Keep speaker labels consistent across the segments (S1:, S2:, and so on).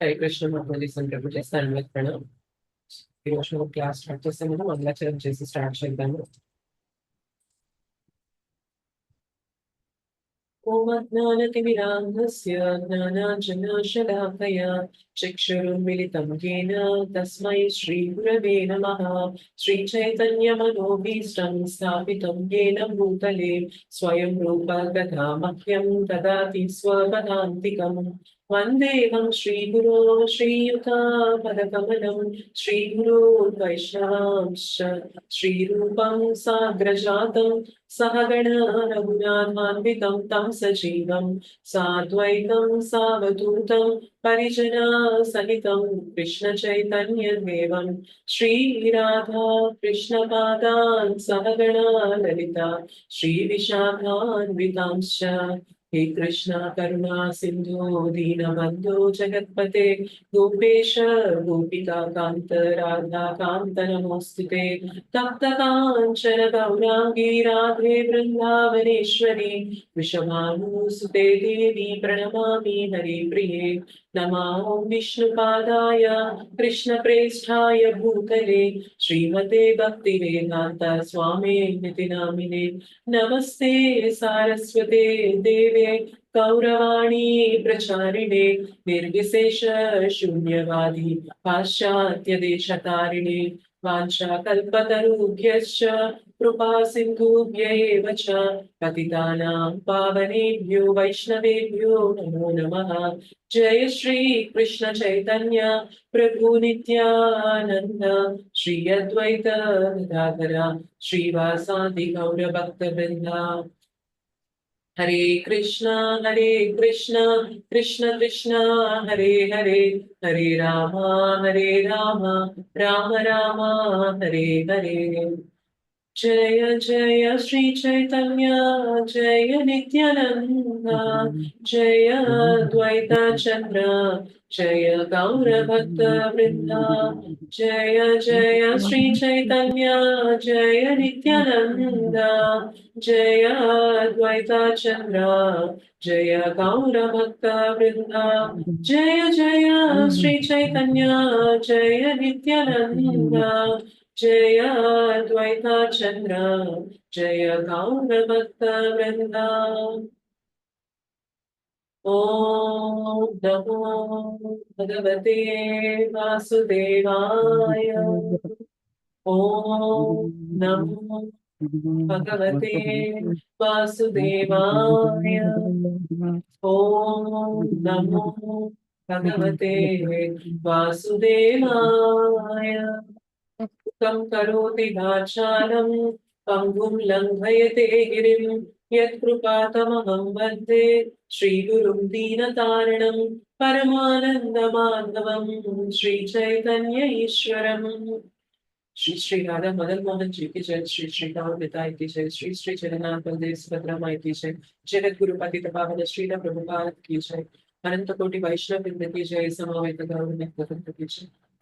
S1: Hare Krishna Mahali Sandrabhuti, stand with Pranam. Devotional class structure seminar, one lecture and Jesus start Shakdana. ओमज्ञानतिमिरान्धस्य ज्ञानाञ्जनशलाकया चक्षुरुन्मिलितं येन तस्मै श्रीगुरवे नमः श्रीचैतन्यमनोभीष्टं स्थापितं येन भूतले स्वयं रूप मह्यं ददाति स्वपदान्तिकम् वन्देवं श्रीगुरो श्रीयुतापदकमलं श्रीगुरो वैष्णवांश्च। श्रीरूपं साग्रजातं। सहगण रघुनाथान्वितं तं सजीवं। साद्वैतं सावधूतं परिजनासहितं कृष्णचैतन्यदेवं श्रीराधा कृष्णपादान् सहगणा ललिता श्रीविशाखान्वितांश्च। हे कृष्ण, करुणा, सिंधु, दीन बंधु, जगतपते, गोपेश, गोपिका कांत राधा कांत नमोस्तुते तप्त कांचन गौरांगी राधे वृंदावनेश्वरी विषमानुसुते देवी, प्रणमामि हरि प्रिये नमो विष्णुपादाय, कृष्णप्रेष्ठाय भूतले, श्रीमते भक्तिवेदान्त स्वामे निति नामिने। नमस्ते सारस्वते देवे, कौरवाणी प्रचारिणे, निर्विशेष शून्यवादी पाश्चात्यदेशतारिणे वाञ्छाकल्पतरुभ्यश्च कृपा सिन्धुभ्य एव च पतितानां पावनेभ्यो, वैष्णवेभ्यो, नमो नमः। जय श्री कृष्ण चैतन्य, प्रभु नित्यानन्द। श्री अद्वैत श्रीवासादि गौरभक्तवृन्दा हरे कृष्ण हरे कृष्ण कृष्ण कृष्ण, हरे हरे। हरे राम हरे राम राम राम, हरे हरे। जय जय श्री चैतन्य, जय नित्यानन्द, जय द्वैत चन्द्र जय गौरभक्त वृन्दा, जय जय श्री चैतन्य, जय नित्यानन्द, जय द्वैत चन्द्र जय गौरभक्त वृन्दा, जय जय श्री चैतन्य, जय नित्यानन्द जय द्वैत चन्द्र जय गौरभक्त वृन्दा ॐ नमो भगवते वासुदेवाय। ॐ नमो भगवते वासुदेवाय। ॐ नमो भगवते वासुदेवाय। तं करोति वाचालं पङ्गुं लङ्घयते गिरिं यत्कृपातमहं वन्दे श्रीगुरुं दीनतारिणं परमानन्दमाधवं श्रीचैतन्य ईश्वरम् श्री श्री राधा मदन मोहन जी की जय श्री श्री राम पिता की जय श्री श्री जगन्नाथ बलदेव सुभद्रा माई की जय जगत गुरु पति पावन श्री प्रभुपाद की जय अनंत कोटि वैष्णव वृंद की जय समावेत गौरव की जय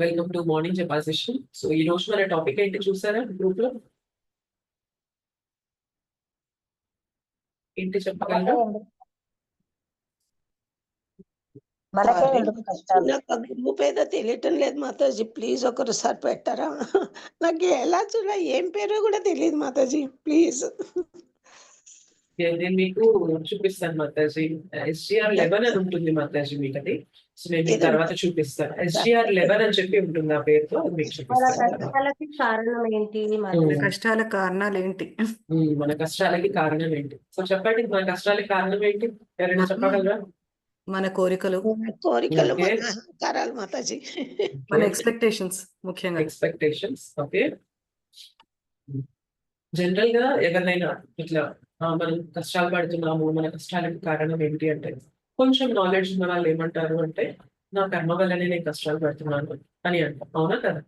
S1: welcome to morning japa session so ఈ రోజు మన టాపిక్ ఏంటి చూసారా గ్రూప్లో? ఏంటి చెప్పగలరా?
S2: నాకు గ్రూప్ ఏదో తెలియటం లేదు మాతాజీ. ప్లీజ్ ఒకసారి పెట్టారా? నాకు ఎలా చూడ ఏం పేరో కూడా తెలియదు మాతాజీ. ప్లీజ్
S1: నేను మీకు చూపిస్తాను మాతాజీ. ఎస్జిఆర్ లెవెన్ అని ఉంటుంది మాతాజీ మీకు అది సో నేను మీకు? తర్వాత చూపిస్తాను. ఎస్జిఆర్ లెవెన్ అని చెప్పి ఉంటుంది ఆ పేరుతో అది మీకు
S3: మన
S1: చూపిస్తాను.
S3: కష్టాలకి కారణం ఏంటి? మన
S1: ఉమ్.
S4: కష్టాల కారణాలు ఏంటి?
S1: ఉమ్, మన కష్టాలకి కారణం ఏంటి? సో చెప్పండి మన కష్టాలకి కారణం ఏంటి? ఎవరైనా చెప్పగలరా?
S4: మన కోరికలు.
S2: కోరికలు అహంకారాలు మాతాజీ.
S4: మన ఎక్స్పెక్టేషన్స్ ముఖ్యంగా.
S1: ఎక్స్పెక్టేషన్స్ ఓకే జనరల్గా ఎవరినైనా ఇట్లా మనం కష్టాలు పడుతున్నాము మన కష్టాలకు కారణం ఏంటి అంటే కొంచెం నాలెడ్జ్ ఉన్న వాళ్ళు ఏమంటారు అంటే నా కర్మ వల్లనే నేను కష్టాలు పడుతున్నాను అని అంటాం అవునా కదా?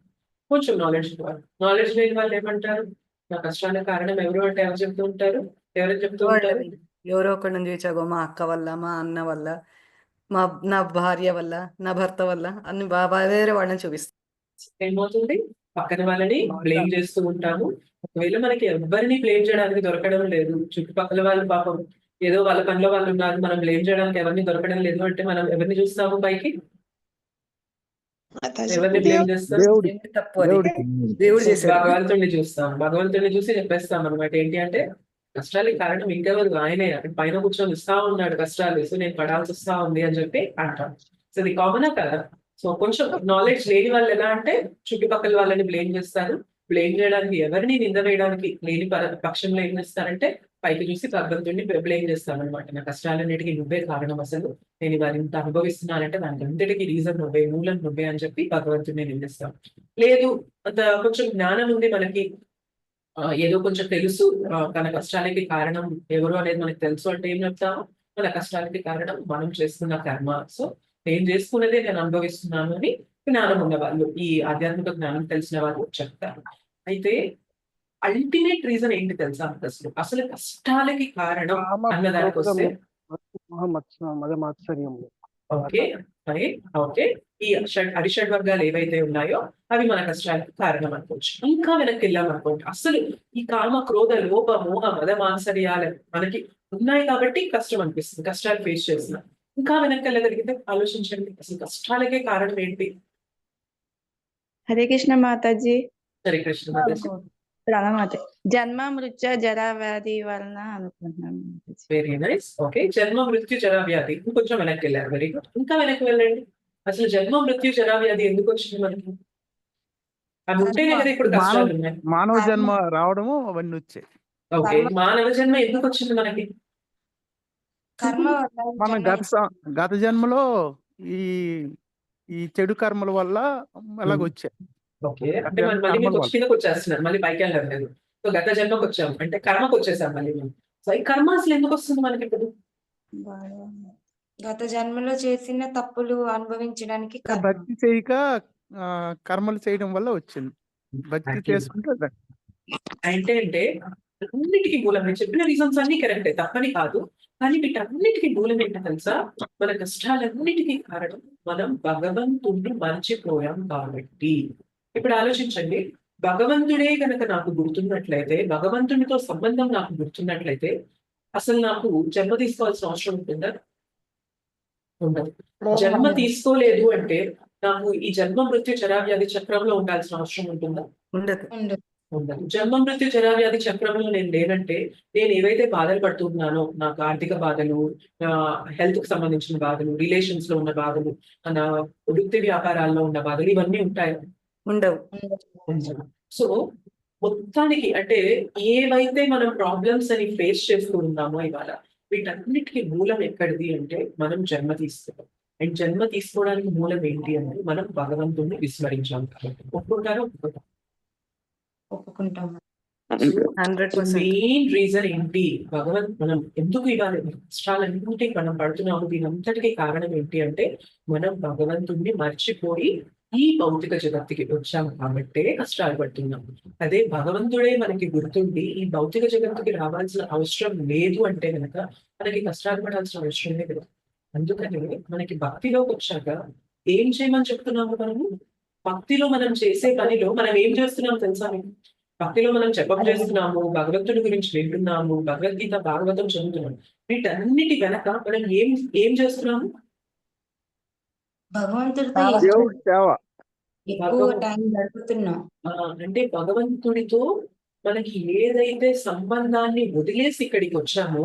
S1: కొంచెం నాలెడ్జ్ నాలెడ్జ్ లేని వాళ్ళు ఏమంటారు? నా కష్టానికి కారణం ఎవరు అంటే ఎవరు చెప్తూ ఉంటారు? ఎవరు చెప్తూ ఉంటారు?
S4: ఎవరో ఒకరి నుంచి చూచాగో మా అక్క వల్ల మా అన్న వల్ల మా నా భార్య వల్ల నా భర్త వల్ల అన్ని వేరే వాళ్ళని చూపిస్తాం.
S1: ఏమవుతుంది? పక్కన వాళ్ళని బ్లేమ్ చేస్తూ ఉంటాము. ఒకవేళ మనకి ఎవరిని బ్లేమ్ చేయడానికి దొరకడం లేదు చుట్టుపక్కల వాళ్ళు పాపం ఏదో వాళ్ళ పనిలో వాళ్ళు ఉన్నారు మనం బ్లేమ్ చేయడానికి ఎవరిని దొరకడం లేదు అంటే మనం ఎవరిని చూస్తాము పైకి? ఎవరిని బ్లేమ్ చేస్తాం?
S4: తప్పు అది? దేవుడు
S1: భగవంతుడిని చూస్తాం. భగవంతుడిని చూసి చెప్పేస్తాం అనమాట ఏంటి అంటే కష్టాలకి కారణం ఇంకెవరు ఆయనే. పైన కూర్చొని ఇస్తా ఉన్నాడు కష్టాలు సో నేను పడాల్సి వస్తా ఉంది అని చెప్పి అంటాం. సో ఇది కామనా కదా? సో కొంచెం నాలెడ్జ్ లేని వాళ్ళు ఎలా అంటే చుట్టుపక్కల వాళ్ళని బ్లేమ్ చేస్తారు. బ్లేమ్ చేయడానికి ఎవరిని నింద వేయడానికి లేని పక్షంలో ఏం చేస్తారంటే పైకి చూసి భగవంతుడిని బ్లేమ్ చేస్తామన్నమాట నా కష్టాలన్నిటికీ నువ్వే కారణం అసలు. నేను ఇవాళ ఇంత అనుభవిస్తున్నానంటే దానికి అంతటికి రీజన్ నువ్వే మూలం నువ్వే అని చెప్పి భగవంతుడిని నిందిస్తాం లేదు అంత కొంచెం జ్ఞానం ఉంది మనకి. ఏదో కొంచెం తెలుసు. తన కష్టాలకి కారణం ఎవరు అనేది మనకు తెలుసు అంటే ఏం చెప్తాము? మన కష్టాలకి కారణం మనం చేస్తున్న కర్మ. సో నేను చేసుకున్నదే నేను అనుభవిస్తున్నాను అని జ్ఞానం ఉన్న వాళ్ళు ఈ ఆధ్యాత్మిక జ్ఞానం తెలిసిన వాళ్ళు చెప్తారు. అయితే అల్టిమేట్ రీజన్ ఏంటి తెలుసా అసలు? అసలు కష్టాలకి కారణం అన్నదానికి వస్తే? Okay okay. ఈ షడ్ అరిషడ్ వర్గాలు ఏవైతే ఉన్నాయో అవి మన కష్టాలకు కారణం అనుకోవచ్చు. ఇంకా వెనక్కి వెళ్ళాం అనుకోండి. అసలు ఈ కామ క్రోధ లోప మోహ మద మాత్సర్యాలు మనకి ఉన్నాయి కాబట్టి కష్టం అనిపిస్తుంది. కష్టాలు ఫేస్ చేస్తున్నాం ఇంకా వెనక్కి వెళ్ళగలిగితే ఆలోచించండి. అసలు కష్టాలకే కారణం ఏంటి?
S5: హరే కృష్ణ మాతాజీ.
S1: హరే కృష్ణ మాతాజీ.
S5: ప్రణామాత జన్మ మృత్యు జరా వ్యాధి వలన అనుకుంటున్నాను మాతాజీ.
S1: వెరీ నైస్ ఓకే జన్మ మృత్యు జరా వ్యాధి ఇంకొంచెం వెనక్కి వెళ్ళారు. వెరీ గుడ్ ఇంకా వెనక్కి వెళ్ళండి. అసలు జన్మ మృత్యు జరా వ్యాధి ఎందుకు వచ్చింది మనకి? అవి ఉంటేనే కదా ఇప్పుడు
S6: మానవ జన్మ రావడము అవన్నీ వచ్చాయి.
S1: ఓకే మానవ జన్మ ఎందుకు వచ్చింది మనకి?
S3: కర్మ వల్ల
S6: మన గత గత జన్మలో ఈ ఈ చెడు కర్మల వల్ల అలాగ వచ్చాయి
S1: ఓకే. అంటే మనం మళ్ళీ మీకు వచ్చి కిందకు వచ్చేస్తున్నారు మళ్ళీ పైకి వెళ్ళడం లేదు సో గత జన్మకు వచ్చాం. అంటే కర్మకు వచ్చేసాం మళ్ళీ సో ఈ కర్మ అసలు ఎందుకు వస్తుంది మనకి ఇప్పుడు?
S3: గత జన్మలో చేసిన తప్పులు అనుభవించడానికి.
S6: భక్తి చేయక కర్మలు చేయడం వల్ల వచ్చింది. భక్తి. చేసుకుంటే
S1: అంటే అంటే అన్నిటికీ మూలం. నేను చెప్పిన రీజన్స్ అన్ని కరెక్టే తప్పని కాదు. కానీ వీటన్నిటికీ మూలం ఏంటో తెలుసా? మన కష్టాలన్నిటికీ కారణం మనం భగవంతుణ్ణి మర్చిపోయాం కాబట్టి. ఇప్పుడు ఆలోచించండి. భగవంతుడే కనుక నాకు గుర్తున్నట్లయితే భగవంతునితో సంబంధం నాకు గుర్తున్నట్లయితే అసలు నాకు జన్మ తీసుకోవాల్సిన అవసరం ఉంటుందా? ఉండదు. జన్మ తీసుకోలేదు అంటే నాకు ఈ జన్మ మృత్యు జరావ్యాధి చక్రంలో ఉండాల్సిన అవసరం ఉంటుందా.
S4: ఉండదు.
S1: జన్మ మృత్యు జరావ్యాధి చక్రంలో నేను లేనంటే నేను ఏవైతే బాధలు పడుతున్నానో నాకు ఆర్థిక బాధలు హెల్త్కి సంబంధించిన బాధలు రిలేషన్స్లో ఉన్న బాధలు నా వృత్తి వ్యాపారాల్లో ఉన్న బాధలు ఇవన్నీ ఉంటాయి?
S4: ఉండవు.
S1: సో మొత్తానికి అంటే ఏవైతే మనం ప్రాబ్లమ్స్ అని ఫేస్ చేస్తూ ఉన్నామో ఇవాళ వీటన్నిటికీ మూలం ఎక్కడిది అంటే మనం జన్మ తీసుకున్నాం అండ్ జన్మ తీసుకోవడానికి మూలం ఏంటి అంటే మనం భగవంతుణ్ణి విస్మరించాం ఒప్పుకుంటారా?
S3: ఒప్పుకుంటాం
S4: హండ్రెడ్
S1: మెయిన్ రీజన్ ఏంటి? భగవంత్ మనం ఎందుకు ఇవ్వాలి కష్టాలన్నింటికి మనం పడుతున్నాము దీనంతటికి కారణం ఏంటి అంటే మనం భగవంతుణ్ణి మర్చిపోయి ఈ భౌతిక జగత్తుకి వచ్చాము కాబట్టే కష్టాలు పడుతున్నాం అదే భగవంతుడే మనకి గుర్తుండి ఈ భౌతిక జగత్తుకి రావాల్సిన అవసరం లేదు అంటే కనుక మనకి కష్టాలు పడాల్సిన అవసరం లేదు అందుకని మనకి భక్తిలోకి వచ్చాక ఏం చేయమని చెప్తున్నాము మనము? భక్తిలో మనం చేసే పనిలో మనం ఏం చేస్తున్నాం తెలుసా మీకు? భక్తిలో మనం జపం చేస్తున్నాము భగవంతుడి గురించి వింటున్నాము భగవద్గీత భాగవతం చదువుతున్నాము. వీటన్నిటి వెనక మనం ఏం ఏం చేస్తున్నాము? అంటే భగవంతుడితో మనకి ఏదైతే సంబంధాన్ని వదిలేసి ఇక్కడికి వచ్చామో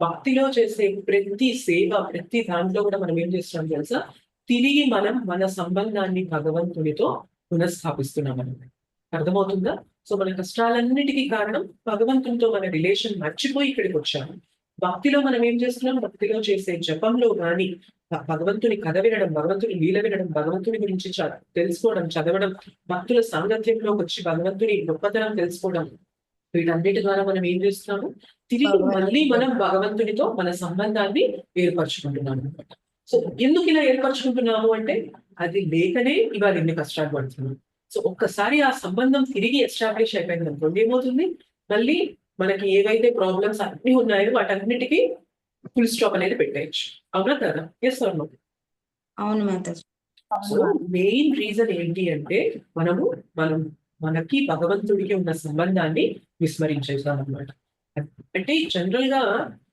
S1: భక్తిలో చేసే ప్రతి సేవ ప్రతి దాంట్లో కూడా మనం ఏం చేస్తున్నాం తెలుసా? తిరిగి మనం మన సంబంధాన్ని భగవంతుడితో పునఃస్థాపిస్తున్నాం అన్నమాట అర్థమవుతుందా? సో మన కష్టాలన్నిటికీ కారణం భగవంతునితో మన రిలేషన్ మర్చిపోయి ఇక్కడికి వచ్చాము భక్తిలో మనం ఏం చేస్తున్నాం? భక్తిలో చేసే జపంలో కానీ భగవంతుని కథ వినడం భగవంతుని లీల వినడం భగవంతుని గురించి తెలుసుకోవడం చదవడం భక్తుల సాంగత్యంలోకి వచ్చి భగవంతుని గొప్పతనం తెలుసుకోవడం వీటన్నిటి ద్వారా మనం ఏం చేస్తున్నాము? తిరిగి మళ్ళీ మనం భగవంతునితో మన సంబంధాన్ని ఏర్పరచుకుంటున్నాము అనమాట సో ఎందుకు ఇలా ఏర్పరచుకుంటున్నాము అంటే అది లేకనే ఇవాళ ఎన్ని కష్టాలు పడుతున్నాం. సో ఒక్కసారి ఆ సంబంధం తిరిగి ఎస్టాబ్లిష్ అయిపోయింది అనుకోండి ఏమవుతుంది? మళ్ళీ మనకి ఏవైతే ప్రాబ్లమ్స్ అన్ని ఉన్నాయో వాటన్నిటికీ ఫుల్ స్టాప్ అనేది పెట్టేయచ్చు. అవునా కదా? ఎస్ అవును
S3: అవును మాతాజీ.
S1: సో మెయిన్ రీజన్ ఏంటి అంటే మనము మనం మనకి భగవంతుడికి ఉన్న సంబంధాన్ని విస్మరించేసాం అనమాట అంటే జనరల్గా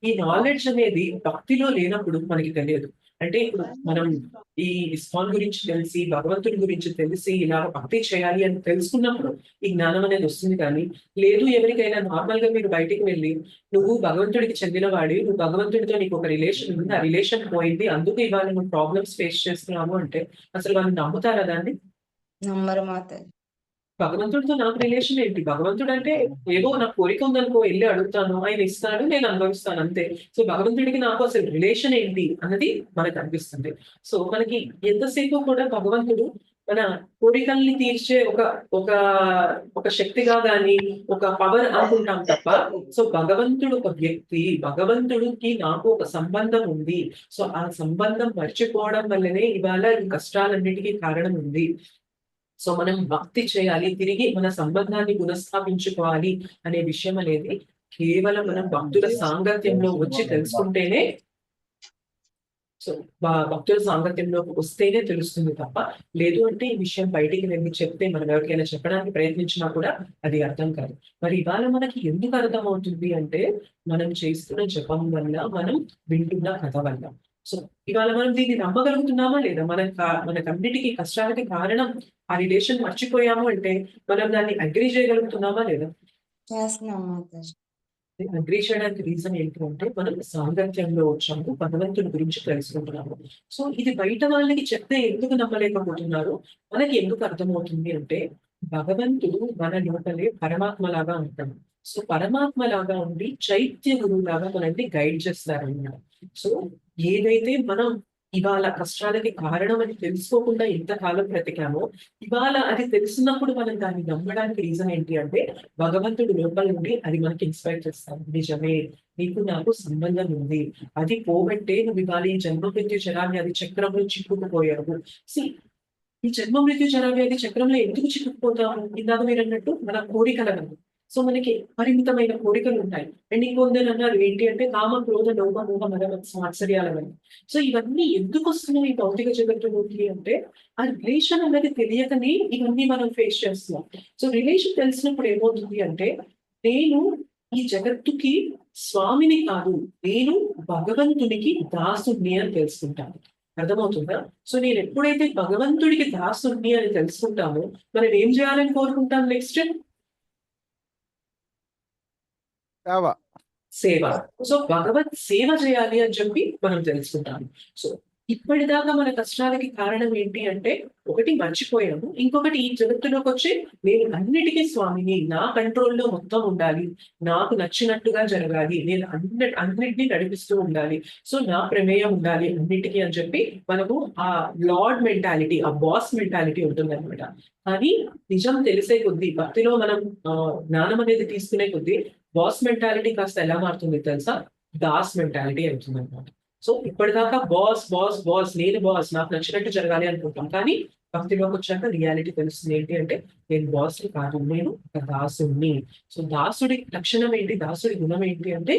S1: ఈ నాలెడ్జ్ అనేది భక్తిలో లేనప్పుడు మనకి తెలియదు. అంటే ఇప్పుడు మనం ఈ ఇస్కాన్ గురించి తెలిసి భగవంతుడి గురించి తెలిసి ఇలా భక్తి చేయాలి అని తెలుసుకున్నప్పుడు ఈ జ్ఞానం అనేది వస్తుంది కానీ లేదు ఎవరికైనా నార్మల్గా మీరు బయటికి వెళ్ళి నువ్వు భగవంతుడికి చెందినవాడి నువ్వు భగవంతుడితో నీకు ఒక రిలేషన్ ఉంది ఆ రిలేషన్ పోయింది అందుకు ఇవాళ నువ్వు ప్రాబ్లమ్స్ ఫేస్ చేస్తున్నావు అంటే అసలు వాళ్ళు నమ్ముతారా దాన్ని?
S3: నమ్మరు మాతాజీ
S1: భగవంతుడితో నాకు రిలేషన్ ఏంటి? భగవంతుడు అంటే ఏదో నాకు కోరిక ఉందనుకో వెళ్ళి అడుగుతాను ఆయన ఇస్తాడు నేను అనుభవిస్తాను అంతే. సో భగవంతుడికి నాకు అసలు రిలేషన్ ఏంటి అన్నది మనకు అనిపిస్తుంది. సో మనకి ఎంతసేపు కూడా భగవంతుడు మన కోరికల్ని తీర్చే ఒక ఒక ఒక శక్తిగా గాని ఒక పవర్ అనుకుంటాం తప్ప సో భగవంతుడు ఒక వ్యక్తి భగవంతుడికి నాకు ఒక సంబంధం ఉంది. సో ఆ సంబంధం మర్చిపోవడం వల్లనే ఇవాళ ఈ కష్టాలన్నిటికీ కారణం ఉంది. సో మనం భక్తి చేయాలి తిరిగి మన సంబంధాన్ని పునఃస్థాపించుకోవాలి అనే విషయం అనేది కేవలం మనం భక్తుల సాంగత్యంలో వచ్చి తెలుసుకుంటేనే సో భక్తుల సాంగత్యంలోకి వస్తేనే తెలుస్తుంది తప్ప లేదు అంటే ఈ విషయం బయటికి వెళ్ళి చెప్తే మనం ఎవరికైనా చెప్పడానికి ప్రయత్నించినా కూడా అది అర్థం కాదు. మరి ఇవాళ మనకి ఎందుకు అర్థం అవుతుంది అంటే మనం చేస్తున్న జపం వల్ల మనం వింటున్న కథ వల్ల. సో ఇవాళ మనం దీన్ని నమ్మగలుగుతున్నామా లేదా? మన కా- మనకన్నిటికీ కష్టాలకి కారణం ఆ రిలేషన్ మర్చిపోయాము అంటే మనం దాన్ని అగ్రి చేయగలుగుతున్నామా లేదా? అగ్రి చేయడానికి రీజన్ ఏంటి అంటే మనం సాంగత్యంలో వచ్చాము భగవంతుడి గురించి తెలుసుకుంటున్నాము. సో ఇది బయట వాళ్ళకి చెప్తే ఎందుకు నమ్మలేకపోతున్నారు? మనకి ఎందుకు అర్థమవుతుంది అంటే భగవంతుడు మన లోపలే పరమాత్మ లాగా ఉంటాడు. సో పరమాత్మ లాగా ఉండి చైత్య గురువు లాగా మనల్ని గైడ్ చేస్తారు అన్నమాట సో ఏదైతే మనం ఇవాళ కష్టాలకి కారణం అని తెలుసుకోకుండా ఎంతకాలం బ్రతికామో ఇవాళ అది తెలిసినప్పుడు మనం దాన్ని నమ్మడానికి రీజన్ ఏంటి అంటే భగవంతుడు లోపల నుండి అది మనకి ఇన్స్పైర్ చేస్తాడు. నిజమే నీకు నాకు సంబంధం ఉంది. అది పోగొట్టే నువ్వు ఇవాళ ఈ జన్మ మృత్యు జరావ్యాధి చక్రంలో చిక్కుకుపోయావు. సి ఈ జన్మ మృత్యు జరావ్యాధి చక్రంలో ఎందుకు చిక్కుకుపోతాము ఇందాక మీరు అన్నట్టు మన కోరికల సో మనకి పరిమితమైన కోరికలు ఉంటాయి అండ్ ఇంకొందరు అన్నారు ఏంటి అంటే కామ క్రోధ లోభ మోహ మద మాత్సర్యాల వల్ల సో ఇవన్నీ ఎందుకు వస్తున్నాయి ఈ భౌతిక జగత్తులోకి అంటే ఆ రిలేషన్ అనేది తెలియకనే ఇవన్నీ మనం ఫేస్ చేస్తున్నాం. సో రిలేషన్ తెలిసినప్పుడు ఏమవుతుంది అంటే నేను ఈ జగత్తుకి స్వామిని కాదు నేను భగవంతునికి దాసుని అని తెలుసుకుంటాను. అర్థమవుతుందా? సో నేను ఎప్పుడైతే భగవంతుడికి దాసుని అని తెలుసుకుంటామో మనం ఏం చేయాలని కోరుకుంటాం నెక్స్ట్
S6: సేవ.
S1: సేవ. సో భగవత్ సేవ చేయాలి అని చెప్పి మనం తెలుసుకుంటాము. సో ఇప్పటిదాకా మన కష్టాలకి కారణం ఏంటి అంటే ఒకటి మర్చిపోయాము. ఇంకొకటి ఈ జగత్తులోకి వచ్చి నేను అన్నిటికీ స్వామిని. నా కంట్రోల్లో మొత్తం ఉండాలి. నాకు నచ్చినట్టుగా జరగాలి. నేను అన్ని అన్నిటినీ నడిపిస్తూ ఉండాలి. సో నా ప్రమేయం ఉండాలి అన్నిటికీ అని చెప్పి మనకు ఆ లార్డ్ మెంటాలిటీ ఆ బాస్ మెంటాలిటీ ఉంటుంది అనమాట కానీ నిజం తెలిసే కొద్దీ భక్తిలో మనం జ్ఞానం అనేది తీసుకునే కొద్దీ బాస్ మెంటాలిటీ కాస్త ఎలా మారుతుంది తెలుసా? దాస్ మెంటాలిటీ అవుతుంది అనమాట సో ఇప్పటిదాకా బాస్ బాస్ బాస్ నేను బాస్ నాకు నచ్చినట్టు జరగాలి అనుకుంటాం. కానీ భక్తిలోకి వచ్చాక రియాలిటీ తెలుస్తుంది ఏంటి అంటే నేను బాస్ కాదు నేను ఒక దాసుని సో దాసుడి లక్షణం ఏంటి? దాసుడి గుణం ఏంటి అంటే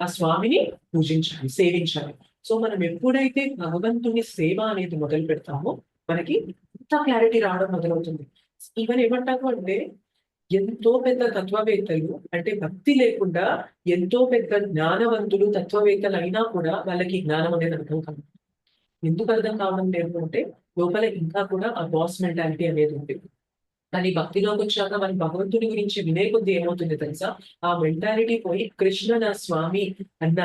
S1: ఆ స్వామిని పూజించాలి సేవించాలి. సో మనం ఎప్పుడైతే భగవంతుని సేవ అనేది మొదలు పెడతామో మనకి ఇంత క్లారిటీ రావడం మొదలవుతుంది. ఈవెన్ ఏమంటారు అంటే ఎంతో పెద్ద తత్వవేత్తలు అంటే భక్తి లేకుండా ఎంతో పెద్ద జ్ఞానవంతులు తత్వవేత్తలు అయినా కూడా వాళ్ళకి జ్ఞానం అనేది అర్థం కాదు. ఎందుకు అర్థం కావడం లేదు అంటే లోపల ఇంకా కూడా ఆ బాస్ మెంటాలిటీ అనేది ఉంది. కానీ భక్తిలోకి వచ్చాక మన భగవంతుని గురించి వినే కొద్ది ఏమవుతుంది తెలుసా? ఆ మెంటాలిటీ పోయి కృష్ణ నా స్వామి అన్న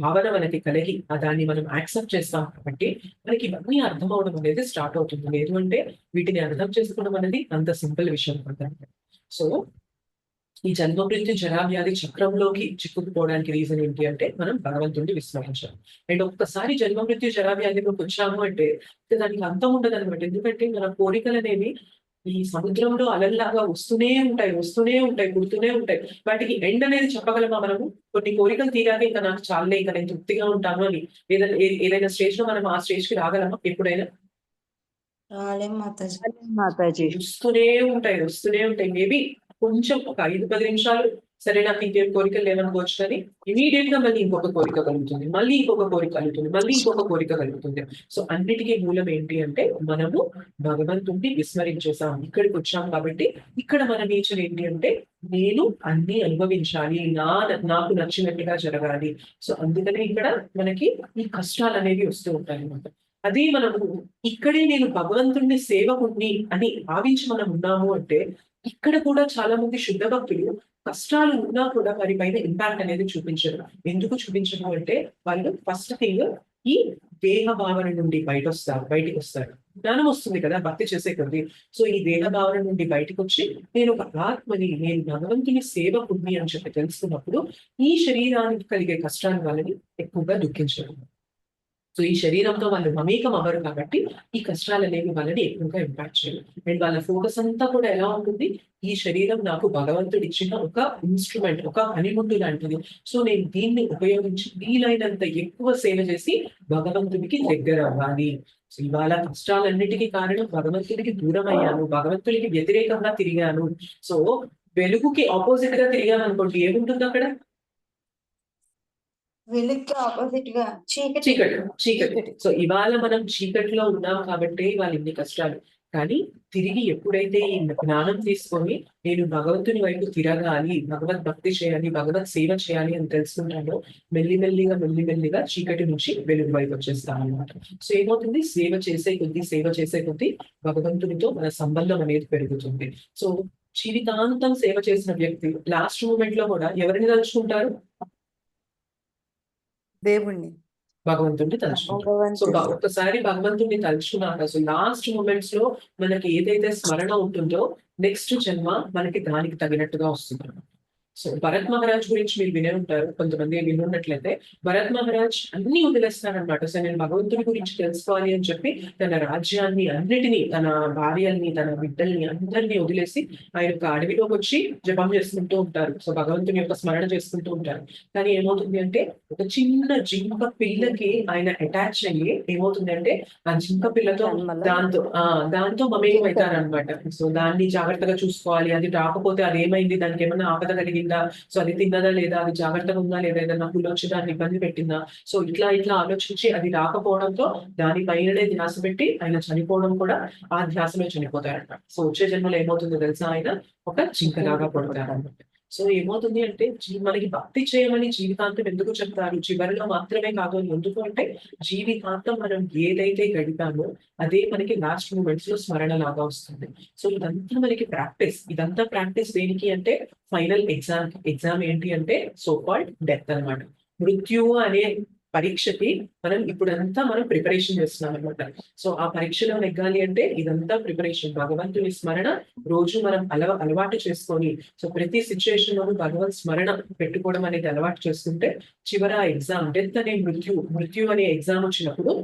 S1: భావన మనకి కలిగి దాన్ని మనం యాక్సెప్ట్ చేస్తాం కాబట్టి మనకి ఇవన్నీ అర్థం అవడం అనేది స్టార్ట్ అవుతుంది. లేదు అంటే వీటిని అర్థం చేసుకోవడం అనేది అంత సింపుల్ విషయం కాదు సో ఈ జన్మ జరావ్యాధి చక్రంలోకి చిక్కుకుపోవడానికి రీజన్ ఏంటి అంటే మనం భగవంతుడిని విస్మరించాం అండ్ ఒక్కసారి జన్మ జరావ్యాధిలోకి వచ్చాము అంటే దానికి అంతం ఉండదు అనమాట ఎందుకంటే మన కోరికలు అనేవి ఈ సముద్రంలో అలల్లాగా వస్తూనే ఉంటాయి వస్తూనే ఉంటాయి పుడుతూనే ఉంటాయి. వాటికి ఎండ్ అనేది చెప్పగలమా మనము? కొన్ని కోరికలు తీరాక ఇంకా నాకు చాలే ఇంకా నేను తృప్తిగా ఉంటాను అని. ఏదైనా ఏదైనా స్టేజ్లో మనం ఆ స్టేజ్కి రాగలమా ఎప్పుడైనా?
S3: మాతాజీ.
S1: వస్తూనే ఉంటాయి వస్తూనే ఉంటాయి. మేబీ కొంచెం ఒక ఐదు పది నిమిషాలు సరే నాకు ఇంకేం కోరికలు లేవనుకోవచ్చు కానీ ఇమీడియట్గా మళ్ళీ ఇంకొక కోరిక కలుగుతుంది. మళ్ళీ ఇంకొక కోరిక కలుగుతుంది. మళ్ళీ ఇంకొక కోరిక కలుగుతుంది. సో అన్నిటికీ మూలం ఏంటి అంటే మనము భగవంతుడిని విస్మరించేసాం ఇక్కడికి వచ్చాం కాబట్టి ఇక్కడ మన నేచర్ ఏంటి అంటే నేను అన్ని అనుభవించాలి. నా నాకు నచ్చినట్టుగా జరగాలి. సో అందుకనే ఇక్కడ మనకి ఈ కష్టాలు అనేవి వస్తూ ఉంటాయి అన్నమాట. అదే మనము ఇక్కడే నేను భగవంతుడిని సేవకుడిని అని భావించి మనం ఉన్నాము అంటే ఇక్కడ కూడా చాలా మంది శుద్ధ భక్తులు కష్టాలు ఉన్నా కూడా వారి పైన ఇంపాక్ట్ అనేది చూపించరు. ఎందుకు చూపించరు అంటే వాళ్ళు ఫస్ట్ థింగ్ ఈ దేహ భావన నుండి బయట వస్తారు బయటికి వస్తారు జ్ఞానం వస్తుంది కదా భక్తి చేసే కొద్ది. సో ఈ దేహ భావన నుండి బయటకు వచ్చి నేను ఒక ఆత్మని నేను భగవంతుని సేవకుడిని అని చెప్పి తెలుసుకున్నప్పుడు ఈ శరీరానికి కలిగే కష్టాలు వాళ్ళని ఎక్కువగా దుఃఖించరు. సో ఈ శరీరంతో వాళ్ళు మమేకం అవ్వరు కాబట్టి ఈ కష్టాలు అనేవి వాళ్ళని ఎక్కువగా ఇంపాక్ట్ చేయరు అండ్ వాళ్ళ ఫోకస్ అంతా కూడా ఎలా ఉంటుంది? ఈ శరీరం నాకు భగవంతుడు ఇచ్చిన ఒక ఇన్స్ట్రుమెంట్ ఒక పనిముట్టు లాంటిది. సో నేను దీన్ని ఉపయోగించి వీలైనంత ఎక్కువ సేవ చేసి భగవంతుడికి దగ్గర అవ్వాలి. సో ఇవాళ కష్టాలన్నిటికీ కారణం భగవంతుడికి దూరం అయ్యాను భగవంతుడికి వ్యతిరేకంగా తిరిగాను. సో వెలుగుకి ఆపోజిట్గా తిరిగాను అనుకోండి ఏముంటుంది అక్కడ?
S3: ఆపోజిట్గా చీకటి.
S1: చీకటి చీకటి. సో ఇవాళ మనం చీకటిలో ఉన్నాం కాబట్టి వాళ్ళ ఇన్ని కష్టాలు. కానీ తిరిగి ఎప్పుడైతే ఈ జ్ఞానం తీసుకొని నేను భగవంతుని వైపు తిరగాలి భగవద్ భక్తి చేయాలి భగవత్ సేవ చేయాలి అని తెలుసుకుంటానో మెల్లిమెల్లిగా మెల్లిమెల్లిగా చీకటి నుంచి వెలుగు వైపు వచ్చేస్తాను అనమాట సో ఏమవుతుంది? సేవ చేసే కొద్దీ సేవ చేసే కొద్దీ భగవంతునితో మన సంబంధం అనేది పెరుగుతుంది. సో జీవితాంతం సేవ చేసిన వ్యక్తి లాస్ట్ మూమెంట్లో కూడా ఎవరిని తలుచుకుంటారు?
S4: దేవుణ్ణి.
S1: భగవంతుడిని సో భ- ఒక్కసారి భగవంతుడిని తలుచుకున్నాక సో లాస్ట్ మూమెంట్స్లో మనకి ఏదైతే స్మరణ ఉంటుందో నెక్స్ట్ జన్మ మనకి దానికి తగినట్టుగా వస్తుంది. సో భరత్ మహారాజ్ గురించి మీరు వినే ఉంటారు కొంతమంది వినున్నట్లయితే భరత్ మహారాజ్ అన్ని వదిలేస్తాడనమాట సో నేను భగవంతుడి గురించి తెలుసుకోవాలి అని చెప్పి తన రాజ్యాన్ని అన్నిటినీ తన భార్యల్ని తన బిడ్డల్ని అందరినీ వదిలేసి ఆయన ఒక అడవిలోకి వచ్చి జపం చేసుకుంటూ ఉంటారు. సో భగవంతుని యొక్క స్మరణ చేసుకుంటూ ఉంటారు. కానీ ఏమవుతుంది అంటే ఒక చిన్న జింక పిల్లకి ఆయన అటాచ్ అయ్యి ఏమవుతుంది అంటే ఆ జింక పిల్లతో దాంతో ఆ దాంతో మమేకం అవుతారనమాట సో దాన్ని జాగ్రత్తగా చూసుకోవాలి. అది రాకపోతే అది ఏమైంది దానికి ఏమైనా ఆపద కలిగిందా? సో అది తిన్నదా లేదా? అది జాగ్రత్తగా ఉందా లేదా? ఏదైనా పుల్లొచ్చి దాన్ని ఇబ్బంది పెట్టిందా? సో ఇట్లా ఇట్లా ఆలోచించి అది రాకపోవడంతో దాని పైననే ధ్యాస పెట్టి ఆయన చనిపోవడం కూడా ఆ ధ్యాసలో చనిపోతారనమాట సో వచ్చే జన్మలో ఏమవుతుందో తెలుసా ఆయన? ఒక జింకలాగా పడతారనమాట సో ఏమవుతుంది అంటే మనకి భక్తి చేయమని జీవితాంతం ఎందుకు చెప్తారు? చివరిలో మాత్రమే కాదు అని ఎందుకు అంటే జీవితాంతం మనం ఏదైతే గడిపామో అదే మనకి లాస్ట్ మూమెంట్స్లో స్మరణ లాగా వస్తుంది. సో ఇదంతా మనకి ప్రాక్టీస్ ఇదంతా ప్రాక్టీస్ దేనికి అంటే ఫైనల్ ఎగ్జామ్ ఎగ్జామ్ ఏంటి అంటే సో కాల్డ్ డెత్ అన్నమాట. మృత్యువు అనే పరీక్షకి మనం ఇప్పుడు అంతా మనం ప్రిపరేషన్ చేస్తున్నాం అనమాట సో ఆ పరీక్షలో నెగ్గాలి అంటే ఇదంతా ప్రిపరేషన్. భగవంతుని స్మరణ రోజు మనం అలవ అలవాటు చేసుకొని సో ప్రతి సిచ్యువేషన్ లోనూ భగవత్ స్మరణ పెట్టుకోవడం అనేది అలవాటు చేసుకుంటే చివర ఎగ్జామ్ డెత్ అనే మృత్యు మృత్యు అనే ఎగ్జామ్ వచ్చినప్పుడు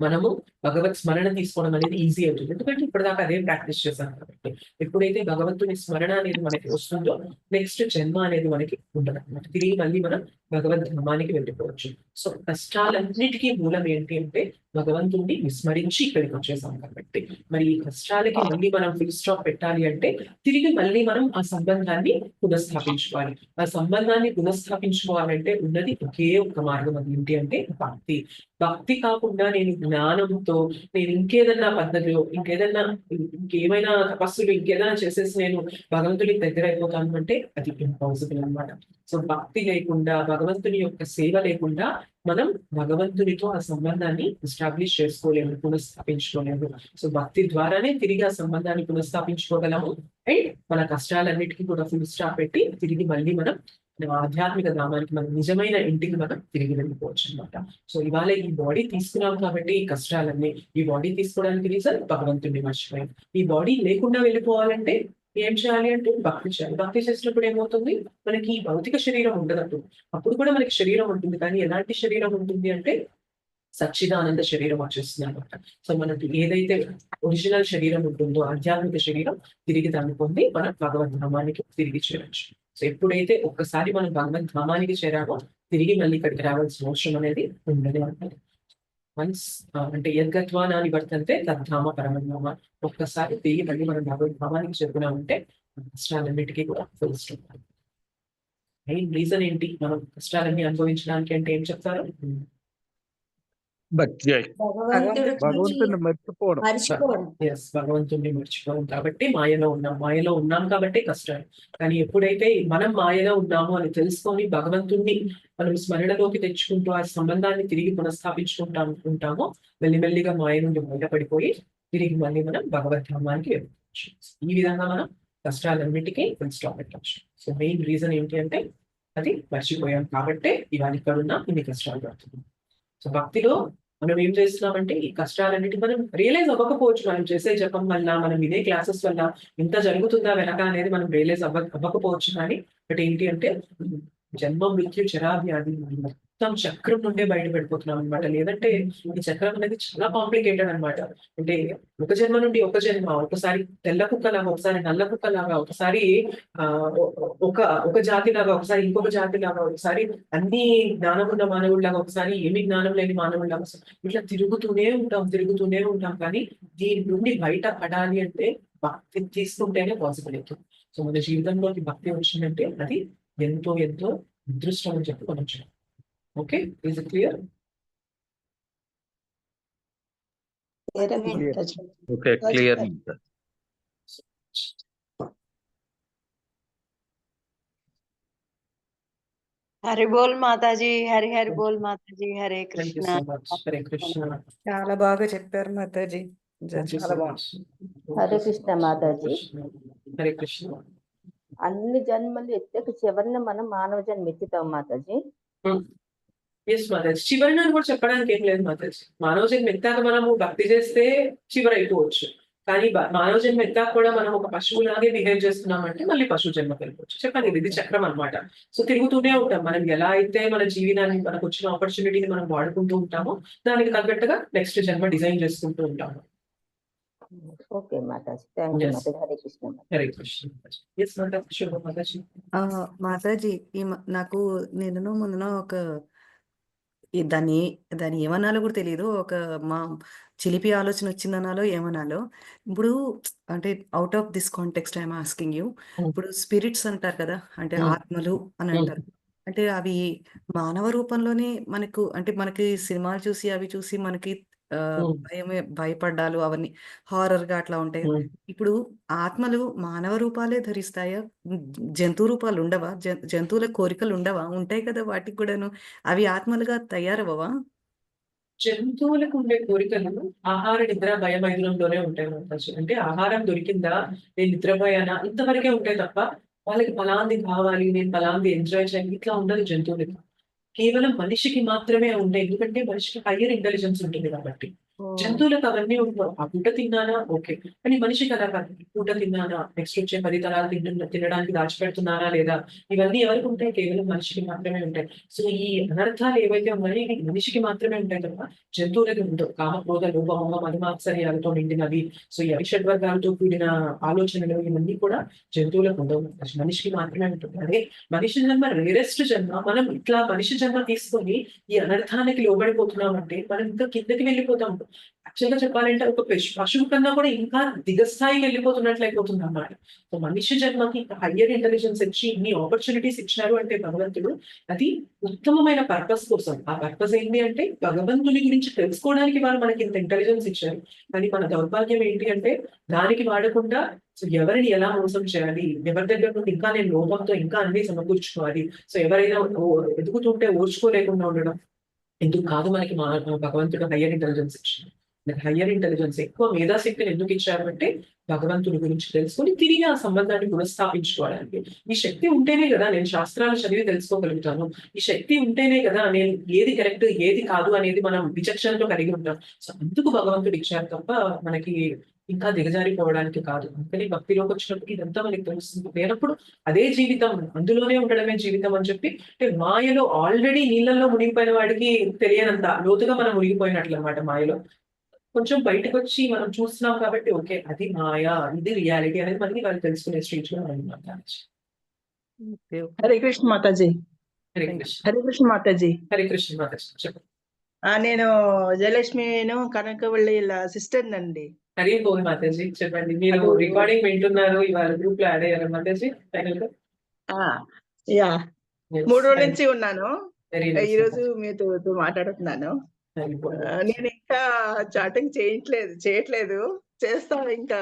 S1: మనము భగవత్ స్మరణ తీసుకోవడం అనేది ఈజీ అవుతుంది. ఎందుకంటే ఇప్పటిదాకా అదే ప్రాక్టీస్ చేశాం కాబట్టి. ఎప్పుడైతే భగవంతుని స్మరణ అనేది మనకి వస్తుందో నెక్స్ట్ జన్మ అనేది మనకి ఉండదు అనమాట తిరిగి మళ్ళీ మనం భగవద్ ధర్మానికి వెళ్ళిపోవచ్చు. సో కష్టాలన్నిటికీ మూలం ఏంటి అంటే భగవంతుడిని విస్మరించి ఇక్కడికి వచ్చేసాం కాబట్టి. మరి ఈ కష్టాలకి మళ్ళీ మనం ఫుల్ స్టాప్ పెట్టాలి అంటే తిరిగి మళ్ళీ మనం ఆ సంబంధాన్ని పునఃస్థాపించుకోవాలి. ఆ సంబంధాన్ని పునఃస్థాపించుకోవాలంటే ఉన్నది ఒకే ఒక మార్గం అది ఏంటి అంటే భక్తి. భక్తి కాకుండా నేను జ్ఞానంతో నేను ఇంకేదన్నా పద్ధతిలో ఇంకేదన్నా ఇంకేమైనా తపస్సులు ఇంకేదైనా చేసేసి నేను భగవంతుడికి దగ్గర అయిపోతాను అంటే అది ఇంపాసిబుల్ అన్నమాట. సో భక్తి లేకుండా భగవంతుని యొక్క సేవ లేకుండా మనం భగవంతునితో ఆ సంబంధాన్ని ఎస్టాబ్లిష్ చేసుకోలేము పునఃస్థాపించుకోలేము. సో భక్తి ద్వారానే తిరిగి ఆ సంబంధాన్ని పునఃస్థాపించుకోగలము. అండ్ మన కష్టాలన్నిటికీ కూడా ఫుల్ స్టాప్ పెట్టి తిరిగి మళ్ళీ మనం ఆధ్యాత్మిక గ్రామానికి మనం నిజమైన ఇంటికి మనం తిరిగి వెళ్ళిపోవచ్చు అనమాట సో ఇవాళ ఈ బాడీ తీసుకున్నాం కాబట్టి ఈ కష్టాలన్నీ ఈ బాడీ తీసుకోవడానికి రీజన్ భగవంతుడిని మర్చిపోయాం. ఈ బాడీ లేకుండా వెళ్ళిపోవాలంటే ఏం చేయాలి అంటే భక్తి చేయాలి. భక్తి చేసినప్పుడు ఏమవుతుంది? మనకి ఈ భౌతిక శరీరం ఉండదు అప్పుడు కూడా మనకి శరీరం ఉంటుంది. కానీ ఎలాంటి శరీరం ఉంటుంది అంటే సచ్చిదానంద శరీరం వచ్చేస్తుంది సో మనకి ఏదైతే ఒరిజినల్ శరీరం ఉంటుందో ఆధ్యాత్మిక శరీరం తిరిగి దాన్ని పొంది మనం భగవద్ ధామానికి తిరిగి చేరచ్చు. సో ఎప్పుడైతే ఒక్కసారి మనం భగవద్ ధామానికి చేరామో తిరిగి మళ్ళీ ఇక్కడికి రావాల్సిన అవసరం అనేది ఉండదు అంటారు వన్స్ అంటే యద్గత్వాన నివర్తంతే తద్ధామ పరమధామ. ఒక్కసారి తిరిగి మళ్ళీ మనం భగవద్ధామానికి చెప్పుకున్నామంటే కష్టాలన్నిటికీ కూడా ఫుల్ మెయిన్ రీజన్ ఏంటి? మనం కష్టాలన్నీ అనుభవించడానికి అంటే ఏం చెప్తారు?
S7: భక్తి
S6: భగవంతుని మర్చిపోవడం.
S1: భగవంతుడిని మర్చిపోవడం కాబట్టి మాయలో ఉన్నాం. మాయలో ఉన్నాం కాబట్టి కష్టాలు. కానీ ఎప్పుడైతే మనం మాయలో ఉన్నామో అని తెలుసుకొని భగవంతుణ్ణి మనం స్మరణలోకి తెచ్చుకుంటూ ఆ సంబంధాన్ని తిరిగి పునఃస్థాపించుకుంటాం ఉంటామో మెల్లిమెల్లిగా మాయ నుండి బయటపడిపోయి తిరిగి మళ్ళీ మనం భగవద్ధామానికి వెళ్ళవచ్చు. ఈ విధంగా మనం కష్టాలన్నిటికీ ఫుల్ స్టాప్ పెట్టచ్చు సో మెయిన్ రీజన్ ఏంటి అంటే అది మర్చిపోయాం కాబట్టి ఇవాళ ఇక్కడ ఉన్న ఇన్ని కష్టాలు పడుతున్నాం. సో భక్తిలో మనం ఏం చేస్తున్నామంటే ఈ కష్టాలన్నిటి మనం రియలైజ్ అవ్వకపోవచ్చు. మనం చేసే జపం వల్ల మనం ఇదే క్లాసెస్ వల్ల ఇంత జరుగుతుందా వెనక అనేది మనం రియలైజ్ అవ్వ అవ్వకపోవచ్చు కానీ బట్ ఏంటి అంటే జన్మ మృత్యు చరాభ్యాధి మొత్తం చక్రం నుండే బయట పెడిపోతున్నాం అనమాట లేదంటే ఈ చక్రం అనేది చాలా కాంప్లికేటెడ్ అన్నమాట. అంటే ఒక జన్మ నుండి ఒక జన్మ ఒకసారి తెల్ల కుక్కలాగా ఒకసారి నల్ల కుక్కలాగా ఒకసారి ఆ ఒక ఒక జాతి లాగా ఒకసారి ఇంకొక జాతి లాగా ఒకసారి అన్ని జ్ఞానం ఉన్న మానవుడిలాగా ఒకసారి ఏమి జ్ఞానం లేని మానవుడిలాగా ఇట్లా తిరుగుతూనే ఉంటాం తిరుగుతూనే ఉంటాం. కానీ దీని నుండి బయట పడాలి అంటే భక్తి తీసుకుంటేనే పాసిబుల్ అవుతుంది సో మన జీవితంలోకి భక్తి వచ్చిందంటే అది ఎంతో ఎంతో అదృష్టం అని చెప్పి మనం ఓకే క్లియర్
S2: వేరే
S3: Clear.
S2: Mataji.
S7: Okay clear
S8: Hari బోల్ మాతాజీ హరి హరి బోల్ మాతాజీ హరే కృష్ణ
S1: హరే కృష్ణ
S4: చాలా బాగా చెప్పారు మాతాజీ.
S9: హరే కృష్ణ మాతాజీ
S1: హరే కృష్ణ
S9: అన్ని జన్మలు ఎత్తక చివరిన మనం మానవ జన్మ ఎత్తుతాం మాతాజీ.
S1: ఎస్ మాతాజీ చివరి అని కూడా చెప్పడానికి ఏం లేదు మాతాజీ మానవ జన్మ ఎత్తాక మనము భక్తి చేస్తే చివరి అయిపోవచ్చు కానీ మానవ జన్మ ఎత్తాక కూడా మనం ఒక పశువులాగే బిహేవ్ చేస్తున్నామంటే మళ్ళీ పశువు జన్మకి వెళ్ళిపోవచ్చు చెప్పండి ఇది చక్రం అన్నమాట. సో తిరుగుతూనే ఉంటాం. మనం ఎలా అయితే మన జీవితాన్ని మనకు వచ్చిన ఆపర్చునిటీని మనం వాడుకుంటూ ఉంటామో దానికి తగ్గట్టుగా నెక్స్ట్ జన్మ డిజైన్ చేసుకుంటూ ఉంటాము.
S9: ఓకే మాతాజీ
S4: నాకు నిన్ననో మొన్న ఒక ఈ దాన్ని దాన్ని ఏమనాలో కూడా తెలియదు ఒక మా చిలిపి ఆలోచన వచ్చిందనాలో ఏమనాలో ఇప్పుడు అంటే out of this context I'm asking
S1: you.
S4: ఇప్పుడు స్పిరిట్స్ అంటారు కదా అంటే. ఆత్మలు అని. అంటారు అంటే అవి మానవ రూపంలోనే మనకు అంటే మనకి సినిమాలు చూసి అవి చూసి మనకి ఆ. భయమే భయపడ్డాలు అవన్నీ. హారర్గా అట్లా ఉంటాయి. ఇప్పుడు ఆత్మలు మానవ రూపాలే ధరిస్తాయా? జంతు రూపాలు ఉండవా? జం- జంతువుల కోరికలు ఉండవా? ఉంటాయి కదా వాటికి కూడాను. అవి ఆత్మలుగా తయారవవా
S1: జంతువులకు ఉండే కోరికలు ఆహార నిద్ర భయం ఐదులోనే ఉంటాయి అంటే ఆహారం దొరికిందా? నేను నిద్రపోయానా? ఇంతవరకే ఉంటాయి తప్ప వాళ్ళకి ఫలాంది కావాలి నేను ఫలాంది ఎంజాయ్ చేయాలి ఇట్లా ఉండదు జంతువులకి. కేవలం మనిషికి మాత్రమే ఉండే ఎందుకంటే మనిషికి హయ్యర్ ఇంటెలిజెన్స్ ఉంటుంది కాబట్టి. జంతువులకు అవన్నీ ఉంటాయి. ఆ పూట తిన్నానా? ఓకే. కానీ మనిషికి అలా కాదు పూట తిన్నానా? నెక్స్ట్ వచ్చే పది తరాలు తింటున్న తినడానికి దాచిపెడుతున్నారా లేదా? ఇవన్నీ ఎవరికి ఉంటాయి? కేవలం మనిషికి మాత్రమే ఉంటాయి. సో ఈ అనర్థాలు ఏవైతే ఉన్నాయో ఇవి మనిషికి మాత్రమే ఉంటాయి తప్ప జంతువులకి ఉండవు. కామక్రోధ లోపమోహ మధుమాత్సర్యాలతో నిండినవి. సో ఈ అరిషడ్వర్గాలతో కూడిన ఆలోచనలు ఇవన్నీ కూడా జంతువులకు ఉండవు. మనిషికి మాత్రమే ఉంటుంది. అదే మనిషి జన్మ రేరెస్ట్ జన్మ. మనం ఇట్లా మనిషి జన్మ తీసుకొని ఈ అనర్థానికి లోబడిపోతున్నామంటే మనం ఇంకా కిందకి వెళ్ళిపోతాం. యాక్చువల్గా చెప్పాలంటే ఒక పశు పశువు కన్నా కూడా ఇంకా దిగస్థాయికి వెళ్ళిపోతున్నట్లు అయిపోతుంది అన్నమాట సో మనిషి జన్మకి ఇంకా హయ్యర్ ఇంటెలిజెన్స్ ఇచ్చి ఇన్ని ఆపర్చునిటీస్ ఇచ్చినారు అంటే భగవంతుడు అది ఉత్తమమైన పర్పస్ కోసం. ఆ పర్పస్ ఏంటి అంటే భగవంతుని గురించి తెలుసుకోవడానికి వాళ్ళు మనకి ఇంత ఇంటెలిజెన్స్ ఇచ్చారు. కానీ మన దౌర్భాగ్యం ఏంటి అంటే దానికి వాడకుండా సో ఎవరిని ఎలా మోసం చేయాలి? ఎవరి దగ్గర నుండి ఇంకా నేను లోపంతో ఇంకా అన్ని సమకూర్చుకోవాలి? సో ఎవరైనా ఎదుగుతుంటే ఓర్చుకోలేకుండా ఉండడం ఎందుకు కాదు మనకి మా భగవంతుడు హయ్యర్ ఇంటెలిజెన్స్ ఇచ్చారు హయ్యర్ ఇంటెలిజెన్స్ ఎక్కువ మేధాశక్తిని ఎందుకు ఇచ్చారు అంటే భగవంతుడి గురించి తెలుసుకొని తిరిగి ఆ సంబంధాన్ని పునఃస్థాపించుకోవడానికి. ఈ శక్తి ఉంటేనే కదా నేను శాస్త్రాలు చదివి తెలుసుకోగలుగుతాను. ఈ శక్తి ఉంటేనే కదా నేను ఏది కరెక్ట్ ఏది కాదు అనేది మనం విచక్షణతో కలిగి ఉంటాం. సో అందుకు భగవంతుడు ఇచ్చారు తప్ప మనకి ఇంకా దిగజారిపోవడానికి కాదు. అందుకని భక్తిలోకి వచ్చినప్పుడు ఇదంతా మనకి తెలుస్తుంది. లేనప్పుడు అదే జీవితం అందులోనే ఉండడమే జీవితం అని చెప్పి అంటే మాయలో ఆల్రెడీ నీళ్ళల్లో మునిగిపోయిన వాడికి తెలియనంత లోతుగా మనం మునిగిపోయినట్లు అనమాట మాయలో. కొంచెం బయటకు వచ్చి మనం చూస్తున్నాం కాబట్టి ఓకే అది మాయ ఇది రియాలిటీ అనేది మనకి వాళ్ళు తెలుసుకునే స్టేజ్లో మనం.
S10: హరే కృష్ణ మాతాజీ.
S1: హరే కృష్ణ.
S10: హరే కృష్ణ మాతాజీ.
S1: హరే కృష్ణ మాతాజీ. చెప్పండి.
S7: ఆ, నేను జయలక్ష్మిను కనకవల్లి సిస్టర్ అండి
S1: హరి బోల్ మాతాజీ. చెప్పండి మీరు. రికార్డింగ్ వింటున్నారు ఇవాళ గ్రూప్లో యాడ్ అయ్యారు మాతాజీ?
S7: యా. మూడు రోజుల నుంచి ఉన్నాను. ఈ రోజు మీతో మాట్లాడుతున్నాను. నేను ఇంకా చాటింగ్ చేయట్లేదు చేయట్లేదు. చేస్తాను ఇంకా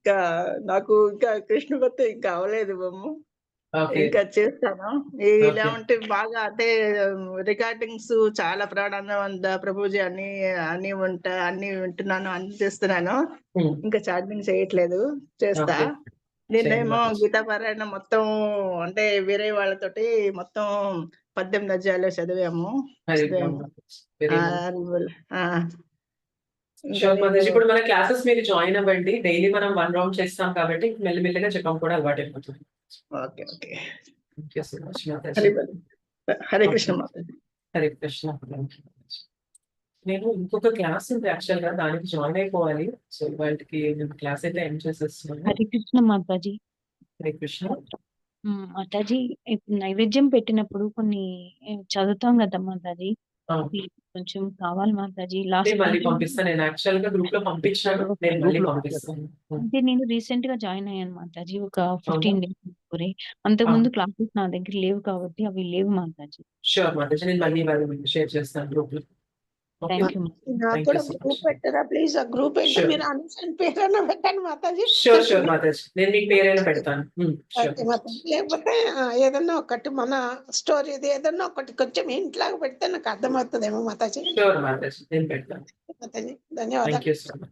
S7: ఇంకా నాకు ఇంకా కృష్ణ భక్తి ఇంకా అవ్వలేదు బొమ్మ. ఇంకా చేస్తాను. ఇలా. ఉంటే బాగా అంటే రికార్డింగ్స్ చాలా ప్రాణాంద ప్రభుజీ అన్ని అన్ని ఉంటా అన్ని వింటున్నాను అన్ని చేస్తున్నాను. ఇంకా చాటింగ్ చేయట్లేదు. చేస్తా. నేనేమో. గీతా పారాయణ మొత్తం అంటే వేరే వాళ్ళతోటి మొత్తం పద్దెనిమిది అధ్యాయాలు చదివాము. చదివాము.
S1: ఇప్పుడు మన క్లాసెస్ మీరు జాయిన్ అవ్వండి. డైలీ మనం వన్ రౌండ్ చేస్తాం కాబట్టి మెల్లిమెల్లిగా చెప్పడం కూడా అలవాటు అయిపోతుంది. Okay okay.
S7: హరి కృష్ణ
S1: హరే కృష్ణ. నేను ఇంకొక క్లాస్ ఉంది యాక్చువల్గా దానికి జాయిన్ అయిపోవాలి. సో వాళ్ళకి నేను క్లాస్ అయితే ఎండ్ చేసేస్తున్నాను.
S10: హరే కృష్ణ మాతాజీ
S1: హరే కృష్ణ.
S10: మ్, మాతాజీ నైవేద్యం పెట్టినప్పుడు కొన్ని చదువుతాం కదా మాతాజీ కొంచెం కావాలి మాతాజీ. లాస్ట్
S1: మళ్ళీ పంపిస్తాను నేను యాక్చువల్గా గ్రూప్లో పంపించాను నేను మళ్ళీ పంపిస్తాను
S10: అంటే నేను రీసెంట్గా జాయిన్ అయ్యాను మాతాజీ. ఒక ఫిఫ్టీన్ డేస్ అంతకు ముందు క్లాసెస్ నా దగ్గర లేవు కాబట్టి అవి లేవు మాతాజీ.
S1: షూర్ మాతాజీ. నేను మళ్ళీ షేర్ చేస్తాను గ్రూప్లో.
S10: థ్యాంక్ యూ
S2: నాకు కూడా గ్రూప్. పెట్టారా ప్లీజ్? ఆ గ్రూప్ ఏంటో. మీరు అనుసరి పెట్టండి మాతాజీ.
S1: Sure sure Mataji. నేను మీకు పేరైనా పెడతాను. Sure
S2: okay Mataji. లేకపోతే ఏదన్నా ఒకటి మన స్టోరీ ఏదన్నా ఒకటి కొంచెం ఇంట్లాగా పెడితే నాకు అర్థమవుతుందేమో మాతాజీ.
S1: షూర్ మాతాజీ. నేను పెడతాను.
S2: మాతాజీ ధన్యవాదాలు.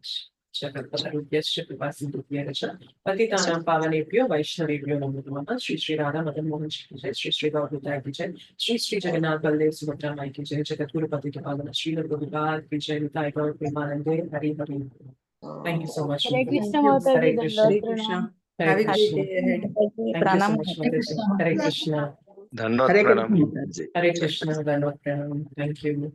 S1: पतितानां वैष्णवेभ्यो नमो नमः। श्री श्री राधा मदन मोहन जय। श्री श्री गौरताय जय। श्री श्री जगन्नाथ बलदेव सुभद्रा माई जय। जगत पावन श्री गोपाल जय।
S4: Nitai
S1: Gaura
S4: Premananda
S1: Hari
S4: Hari.
S1: Thank you so much Hare Krishna Hare
S7: Krishna Hare Krishna Hare Krishna धन्यवाद
S1: हरे कृष्ण धन्यवाद प्रणाम थैंक यू